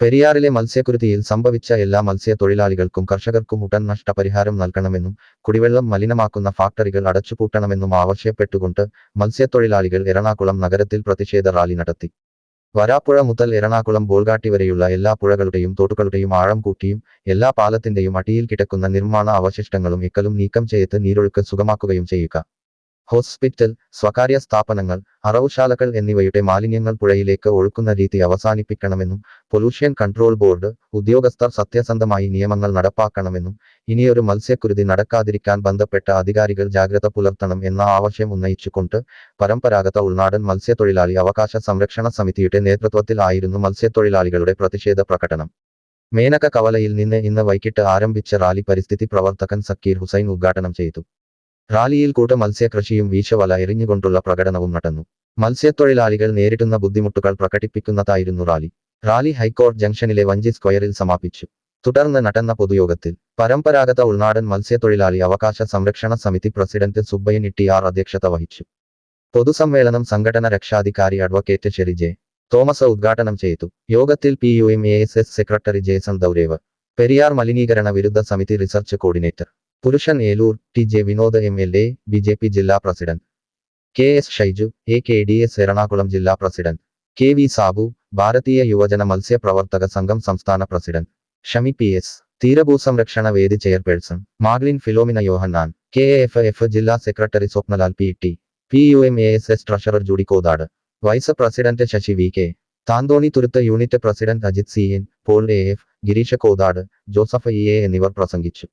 പെരിയാറിലെ മത്സ്യക്കുരുതിയിൽ സംഭവിച്ച എല്ലാ മത്സ്യത്തൊഴിലാളികൾക്കും കർഷകർക്കും ഉടൻ നഷ്ടപരിഹാരം നൽകണമെന്നും കുടിവെള്ളം മലിനമാക്കുന്ന ഫാക്ടറികൾ അടച്ചുപൂട്ടണമെന്നും ആവശ്യപ്പെട്ടുകൊണ്ട് മത്സ്യത്തൊഴിലാളികൾ എറണാകുളം നഗരത്തിൽ പ്രതിഷേധ റാലി നടത്തി. വരാപ്പുഴ മുതൽ എറണാകുളം ബോൾഗാട്ടി വരെയുള്ള എല്ലാ പുഴകളുടെയും തോട്ടുകളുടെയും ആഴം കൂട്ടിയും എല്ലാ പാലത്തിന്റെയും അടിയിൽ കിടക്കുന്ന നിർമ്മാണ അവശിഷ്ടങ്ങളും ഇക്കലും നീക്കം ചെയ്ത് നീരൊഴുക്ക് സുഗമാക്കുകയും ചെയ്യുക. ഹോസ്പിറ്റൽ സ്വകാര്യ സ്ഥാപനങ്ങൾ അറവുശാലകൾ എന്നിവയുടെ മാലിന്യങ്ങൾ പുഴയിലേക്ക് ഒഴുക്കുന്ന രീതി അവസാനിപ്പിക്കണമെന്നും പൊല്യൂഷൻ കൺട്രോൾ ബോർഡ് ഉദ്യോഗസ്ഥർ സത്യസന്ധമായി നിയമങ്ങൾ നടപ്പാക്കണമെന്നും ഇനിയൊരു മത്സ്യക്കുരുതി നടക്കാതിരിക്കാൻ ബന്ധപ്പെട്ട അധികാരികൾ ജാഗ്രത പുലർത്തണം എന്ന ആവശ്യം ഉന്നയിച്ചുകൊണ്ട് പരമ്പരാഗത ഉൾനാടൻ മത്സ്യത്തൊഴിലാളി അവകാശ സംരക്ഷണ സമിതിയുടെ നേതൃത്വത്തിൽ ആയിരുന്നു മത്സ്യത്തൊഴിലാളികളുടെ പ്രതിഷേധ പ്രകടനം. മേനക കവലയിൽ നിന്ന് ഇന്ന് വൈകിട്ട് ആരംഭിച്ച റാലി പരിസ്ഥിതി പ്രവർത്തകൻ സക്കീർ ഹുസൈൻ ഉദ്ഘാടനം ചെയ്തു. റാലിയിൽ കൂട്ട മത്സ്യകൃഷിയും വീശവല എറിഞ്ഞുകൊണ്ടുള്ള പ്രകടനവും നടന്നു. മത്സ്യത്തൊഴിലാളികൾ നേരിടുന്ന ബുദ്ധിമുട്ടുകൾ പ്രകടിപ്പിക്കുന്നതായിരുന്നു റാലി. റാലി ഹൈക്കോർട്ട് ജംഗ്ഷനിലെ വഞ്ചി സ്ക്വയറിൽ സമാപിച്ചു. തുടർന്ന് നടന്ന പൊതുയോഗത്തിൽ പരമ്പരാഗത ഉൾനാടൻ മത്സ്യത്തൊഴിലാളി അവകാശ സംരക്ഷണ സമിതി പ്രസിഡന്റ് സുബ്ബയ്യൻ ഇട്ടിയാർ അധ്യക്ഷത വഹിച്ചു. പൊതുസമ്മേളനം സംഘടന രക്ഷാധികാരി അഡ്വക്കേറ്റ് ഷെറി ജെ തോമസ് ഉദ്ഘാടനം ചെയ്തു. യോഗത്തിൽ P U M A S S secretary Jason ദൗരേവ് Periyar മലിനീകരണ വിരുദ്ധ സമിതി research coordinator Purushan Eloor T J Vinod M L A B J P ജില്ലാ president. K S Shaiju A K D S Ernakulam ജില്ലാ president. K V Sabu ഭാരതീയ യുവജന മത്സ്യപ്രവർത്തക സംഘം സംസ്ഥാന president. Shami P S തീരഭൂസംരക്ഷണ വേദി chairperson. Maglin Philomina Yohannan K F F ജില്ലാ secretary Swapnalal P T P U M A S S treasurer Judy Kothad vice president Sasi V K Thanthonni Thuruthu unit president Ajith C N Paul A F Girish Kodad Joseph E A എന്നിവർ പ്രസംഗിച്ചു.